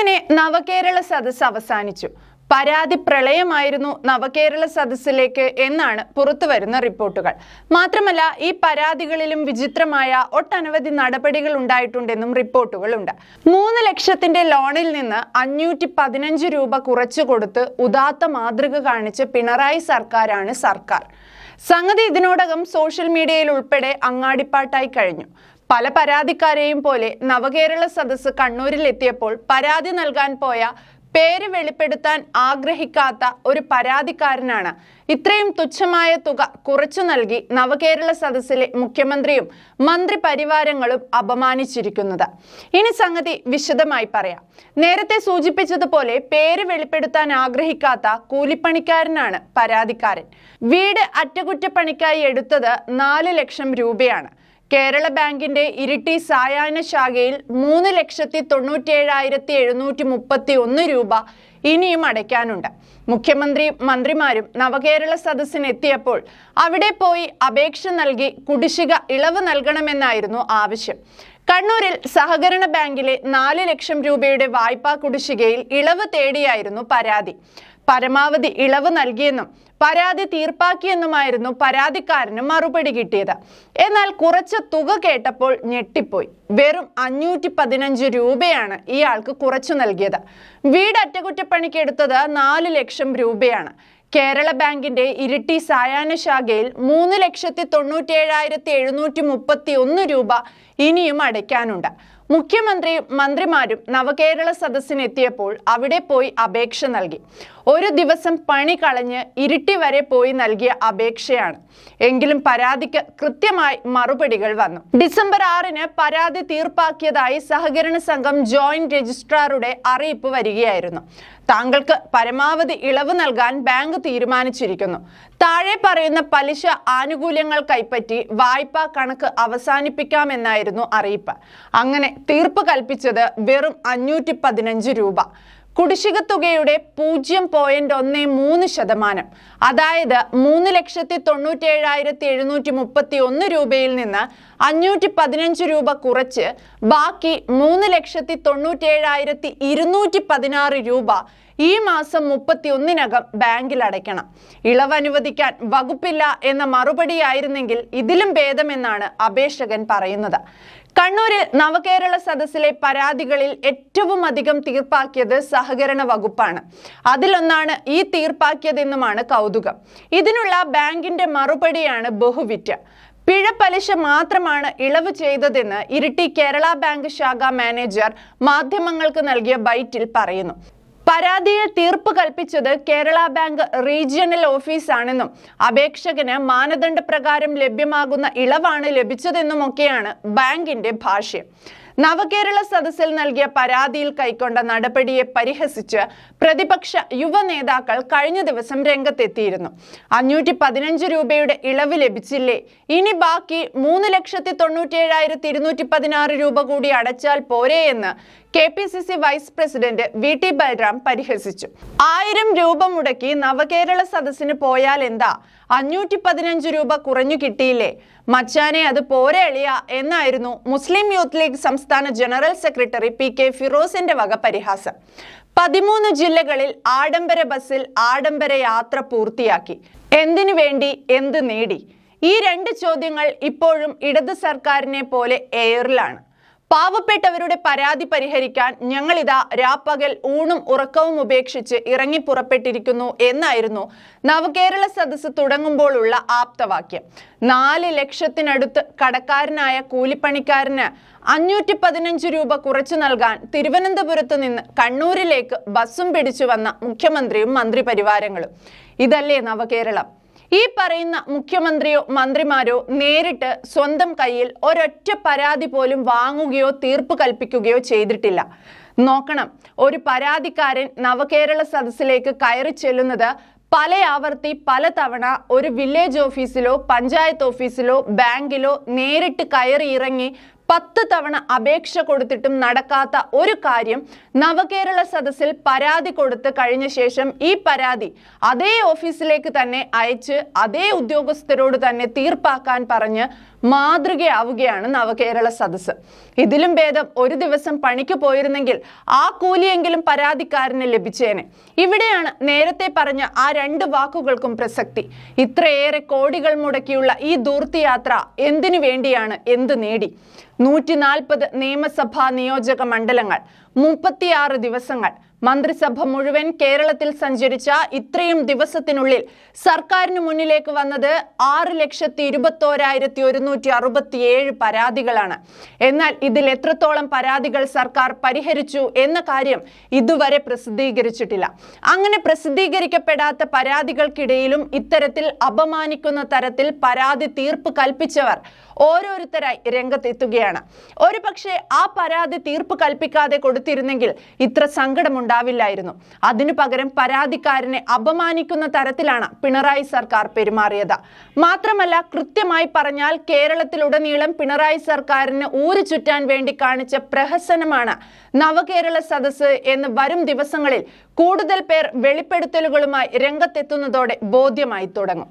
അങ്ങനെ നവകേരള സദസ് അവസാനിച്ചു. പരാതി പ്രളയമായിരുന്നു നവകേരള സദസ്സിലേക്ക് എന്നാണ് പുറത്തുവരുന്ന റിപ്പോർട്ടുകൾ. മാത്രമല്ല ഈ പരാതികളിലും വിചിത്രമായ ഒട്ടനവധി നടപടികൾ ഉണ്ടായിട്ടുണ്ടെന്നും റിപ്പോർട്ടുകളുണ്ട്. മൂന്ന് ലക്ഷത്തിന്റെ ലോണിൽ നിന്ന് അഞ്ഞൂറ്റി പതിനഞ്ച് രൂപ കുറച്ചു കൊടുത്ത് ഉദാത്ത മാതൃക കാണിച്ച് പിണറായി സർക്കാരാണ് സർക്കാർ. സംഗതി ഇതിനോടകം സോഷ്യൽ മീഡിയയിൽ ഉൾപ്പെടെ അങ്ങാടിപ്പാട്ടായി കഴിഞ്ഞു. പല പരാതിക്കാരെയും പോലെ നവകേരള സദസ്സ് കണ്ണൂരിൽ എത്തിയപ്പോൾ പരാതി നൽകാൻ പോയ പേര് വെളിപ്പെടുത്താൻ ആഗ്രഹിക്കാത്ത ഒരു പരാതിക്കാരനാണ്. ഇത്രയും തുച്ഛമായ തുക കുറച്ചു നൽകി നവകേരള സദസ്സിലെ മുഖ്യമന്ത്രിയും മന്ത്രി പരിവാരങ്ങളും അപമാനിച്ചിരിക്കുന്നത്. ഇനി സംഗതി വിശദമായി പറയാം. നേരത്തെ സൂചിപ്പിച്ചതുപോലെ പേര് വെളിപ്പെടുത്താൻ ആഗ്രഹിക്കാത്ത കൂലിപ്പണിക്കാരനാണ് പരാതിക്കാരൻ. വീട് അറ്റകുറ്റപ്പണിക്കായി എടുത്തത് നാല് ലക്ഷം രൂപയാണ്. കേരള ബാങ്കിന്റെ ഇരിട്ടി സായാഹ്ന ശാഖയിൽ മൂന്ന് ലക്ഷത്തി തൊണ്ണൂറ്റേഴായിരത്തി എഴുന്നൂറ്റി മുപ്പത്തി ഒന്ന് രൂപ ഇനിയും അടയ്ക്കാനുണ്ട്. മുഖ്യമന്ത്രി മന്ത്രിമാരും നവകേരള സദസ്സിനെത്തിയപ്പോൾ അവിടെ പോയി അപേക്ഷ നൽകി കുടിശ്ശിക ഇളവ് നൽകണമെന്നായിരുന്നു ആവശ്യം. കണ്ണൂരിൽ സഹകരണ ബാങ്കിലെ നാല് ലക്ഷം രൂപയുടെ വായ്പാ കുടിശ്ശികയിൽ ഇളവ് തേടിയായിരുന്നു പരാതി. പരമാവധി ഇളവ് നൽകിയെന്നും പരാതി തീർപ്പാക്കിയെന്നുമായിരുന്നു പരാതിക്കാരന് മറുപടി കിട്ടിയത്. എന്നാൽ കുറച്ച് തുക കേട്ടപ്പോൾ ഞെട്ടിപ്പോയി. വെറും അഞ്ഞൂറ്റി പതിനഞ്ച് രൂപയാണ് ഇയാൾക്ക് കുറച്ചു നൽകിയത്. വീട് അറ്റകുറ്റപ്പണിക്ക് എടുത്തത് നാല് ലക്ഷം രൂപയാണ്. കേരള ബാങ്കിന്റെ ഇരിട്ടി സായാഹ്ന ശാഖയിൽ മൂന്ന് ലക്ഷത്തി തൊണ്ണൂറ്റേഴായിരത്തി എഴുന്നൂറ്റി മുപ്പത്തി ഒന്ന് രൂപ ഇനിയും അടയ്ക്കാനുണ്ട്. മുഖ്യമന്ത്രിയും മന്ത്രിമാരും നവകേരള സദസ്സിനെത്തിയപ്പോൾ അവിടെ പോയി അപേക്ഷ നൽകി. ഒരു ദിവസം പണി കളഞ്ഞ് ഇരുട്ടി വരെ പോയി നൽകിയ അപേക്ഷയാണ്. എങ്കിലും പരാതിക്ക് കൃത്യമായി മറുപടികൾ വന്നു. ഡിസംബർ ആറിന് പരാതി തീർപ്പാക്കിയതായി സഹകരണ സംഘം ജോയിന്റ് രജിസ്ട്രാറുടെ അറിയിപ്പ് വരികയായിരുന്നു. താങ്കൾക്ക് പരമാവധി ഇളവ് നൽകാൻ ബാങ്ക് തീരുമാനിച്ചിരിക്കുന്നു. താഴെ പറയുന്ന പലിശ ആനുകൂല്യങ്ങൾ കൈപ്പറ്റി വായ്പാ കണക്ക് അവസാനിപ്പിക്കാമെന്നായിരുന്നു അറിയിപ്പ്. അങ്ങനെ തീർപ്പ് കൽപ്പിച്ചത് വെറും അഞ്ഞൂറ്റി രൂപ. കുടിശ്ശിക തുകയുടെ പൂജ്യം പോയിന്റ് ഒന്ന് മൂന്ന് ശതമാനം. അതായത് മൂന്ന് ലക്ഷത്തി തൊണ്ണൂറ്റേഴായിരത്തി എഴുന്നൂറ്റി മുപ്പത്തി ഒന്ന് രൂപയിൽ നിന്ന് അഞ്ഞൂറ്റി പതിനഞ്ച് രൂപ കുറച്ച്. ബാക്കി മൂന്ന് ലക്ഷത്തി തൊണ്ണൂറ്റേഴായിരത്തി ഇരുന്നൂറ്റി പതിനാറ് രൂപ ഈ മാസം മുപ്പത്തി ഒന്നിനകം ബാങ്കിൽ അടയ്ക്കണം. ഇളവ് അനുവദിക്കാൻ വകുപ്പില്ല എന്ന മറുപടിയായിരുന്നെങ്കിൽ ഇതിലും ഭേദമെന്നാണ് അപേക്ഷകൻ പറയുന്നത്. കണ്ണൂരിൽ നവകേരള സദസ്സിലെ പരാതികളിൽ ഏറ്റവും അധികം തീർപ്പാക്കിയത് സഹകരണ വകുപ്പാണ്. അതിലൊന്നാണ് ഈ തീർപ്പാക്കിയതെന്നുമാണ് കൗതുകം. ഇതിനുള്ള ബാങ്കിന്റെ മറുപടിയാണ് ബഹുവിറ്റ. പിഴ പലിശ മാത്രമാണ് ഇളവ് ചെയ്തതെന്ന് ഇരിട്ടി കേരള ബാങ്ക് ശാഖ മാനേജർ മാധ്യമങ്ങൾക്ക് നൽകിയ ബൈറ്റിൽ പറയുന്നു. പരാതിയിൽ തീർപ്പ് കൽപ്പിച്ചത് കേരള ബാങ്ക് റീജിയണൽ ഓഫീസാണെന്നും അപേക്ഷകന് മാനദണ്ഡ പ്രകാരം ലഭ്യമാകുന്ന ഇളവാണ് ലഭിച്ചതെന്നുമൊക്കെയാണ് ബാങ്കിന്റെ ഭാഷ്യം. നവകേരള സദസ്സിൽ നൽകിയ പരാതിയിൽ കൈക്കൊണ്ട നടപടിയെ പരിഹസിച്ച് പ്രതിപക്ഷ യുവ നേതാക്കൾ കഴിഞ്ഞ ദിവസം രംഗത്തെത്തിയിരുന്നു. അഞ്ഞൂറ്റി പതിനഞ്ച് രൂപയുടെ ഇളവ് ലഭിച്ചില്ലേ? ഇനി ബാക്കി മൂന്ന് ലക്ഷത്തി തൊണ്ണൂറ്റേഴായിരത്തി ഇരുന്നൂറ്റി പതിനാറ് രൂപ കൂടി അടച്ചാൽ പോരെ K P C C vice president V T Balram പരിഹസിച്ചു. ആയിരം രൂപ മുടക്കി നവകേരള സദസ്സിന് പോയാൽ എന്താ? അഞ്ഞൂറ്റി പതിനഞ്ച് രൂപ കുറഞ്ഞു കിട്ടിയില്ലേ? മച്ചാനെ അത് പോരെ എളിയ എന്നായിരുന്നു മുസ്ലിം യൂത്ത് ലീഗ് സംസ്ഥാന ജനറൽ സെക്രട്ടറി പി കെ ഫിറോസിന്റെ വക പരിഹാസം. പതിമൂന്ന് ജില്ലകളിൽ ആഡംബര ബസ്സിൽ ആഡംബര യാത്ര പൂർത്തിയാക്കി. എന്തിനു വേണ്ടി എന്ത് നേടി? ഈ രണ്ട് ചോദ്യങ്ങൾ ഇപ്പോഴും ഇടത് സർക്കാരിനെ പോലെ എയറിലാണ്. പാവപ്പെട്ടവരുടെ പരാതി പരിഹരിക്കാൻ ഞങ്ങളിതാ രാപ്പകൽ ഊണും ഉറക്കവും ഉപേക്ഷിച്ച് ഇറങ്ങി പുറപ്പെട്ടിരിക്കുന്നു എന്നായിരുന്നു നവകേരള സദസ്സ് തുടങ്ങുമ്പോഴുള്ള ആപ്തവാക്യം. നാല് ലക്ഷത്തിനടുത്ത് കടക്കാരനായ കൂലിപ്പണിക്കാരന് അഞ്ഞൂറ്റി പതിനഞ്ച് രൂപ കുറച്ചു നൽകാൻ തിരുവനന്തപുരത്ത് നിന്ന് കണ്ണൂരിലേക്ക് ബസ്സും പിടിച്ചു വന്ന മുഖ്യമന്ത്രിയും മന്ത്രി പരിവാരങ്ങളും ഇതല്ലേ നവകേരളം? ഈ പറയുന്ന മുഖ്യമന്ത്രിയോ മന്ത്രിമാരോ നേരിട്ട് സ്വന്തം കയ്യിൽ ഒരൊറ്റ പരാതി പോലും വാങ്ങുകയോ തീർപ്പ് കൽപ്പിക്കുകയോ ചെയ്തിട്ടില്ല. നോക്കണം ഒരു പരാതിക്കാരൻ നവകേരള സദസ്സിലേക്ക് കയറി ചെല്ലുന്നത് പല ആവർത്തി പലതവണ ഒരു വില്ലേജ് ഓഫീസിലോ പഞ്ചായത്ത് ഓഫീസിലോ ബാങ്കിലോ നേരിട്ട് കയറി ഇറങ്ങി പത്ത് തവണ അപേക്ഷ കൊടുത്തിട്ടും നടക്കാത്ത ഒരു കാര്യം നവകേരള സദസ്സിൽ പരാതി കൊടുത്ത് കഴിഞ്ഞ ശേഷം ഈ പരാതി അതേ ഓഫീസിലേക്ക് തന്നെ അയച്ച് അതേ ഉദ്യോഗസ്ഥരോട് തന്നെ തീർപ്പാക്കാൻ പറഞ്ഞ് മാതൃകയാവുകയാണ് നവകേരള സദസ്സ്. ഇതിലും ഭേദം ഒരു ദിവസം പണിക്ക് പോയിരുന്നെങ്കിൽ ആ കൂലിയെങ്കിലും പരാതിക്കാരന് ലഭിച്ചേനെ. ഇവിടെയാണ് നേരത്തെ പറഞ്ഞ ആ രണ്ട് വാക്കുകൾക്കും പ്രസക്തി. ഇത്രയേറെ കോടികൾ മുടക്കിയുള്ള ഈ ദൂർത്തിയാത്ര എന്തിനു വേണ്ടിയാണ് എന്ത് നേടി? നൂറ്റി നാൽപ്പത് നിയമസഭാ നിയോജക മണ്ഡലങ്ങൾ മുപ്പത്തിയാറ് ദിവസങ്ങൾ. മന്ത്രിസഭ മുഴുവൻ കേരളത്തിൽ സഞ്ചരിച്ച ഇത്രയും ദിവസത്തിനുള്ളിൽ സർക്കാരിന് മുന്നിലേക്ക് വന്നത് ആറ് ലക്ഷത്തി ഇരുപത്തോരായിരത്തി ഒരുന്നൂറ്റി അറുപത്തിയേഴ് പരാതികളാണ്. എന്നാൽ ഇതിൽ എത്രത്തോളം പരാതികൾ സർക്കാർ പരിഹരിച്ചു എന്ന കാര്യം ഇതുവരെ പ്രസിദ്ധീകരിച്ചിട്ടില്ല. അങ്ങനെ പ്രസിദ്ധീകരിക്കപ്പെടാത്ത പരാതികൾക്കിടയിലും ഇത്തരത്തിൽ അപമാനിക്കുന്ന തരത്തിൽ പരാതി തീർപ്പ് കൽപ്പിച്ചവർ ഓരോരുത്തരായി രംഗത്തെത്തുകയാണ്. ഒരു പക്ഷേ ആ പരാതി തീർപ്പ് കൽപ്പിക്കാതെ കൊടുത്തിരുന്നെങ്കിൽ ഇത്ര സങ്കടമുണ്ടാവില്ലായിരുന്നു. അതിനു പകരം പരാതിക്കാരനെ അപമാനിക്കുന്ന തരത്തിലാണ് പിണറായി സർക്കാർ പെരുമാറിയത്. മാത്രമല്ല കൃത്യമായി പറഞ്ഞാൽ കേരളത്തിലുടനീളം പിണറായി സർക്കാരിന് ഊരു ചുറ്റാൻ വേണ്ടി കാണിച്ച പ്രഹസനമാണ് നവകേരള സദസ്സ് എന്ന് വരും ദിവസങ്ങളിൽ കൂടുതൽ പേർ വെളിപ്പെടുത്തലുകളുമായി രംഗത്തെത്തുന്നതോടെ ബോധ്യമായി തുടങ്ങും.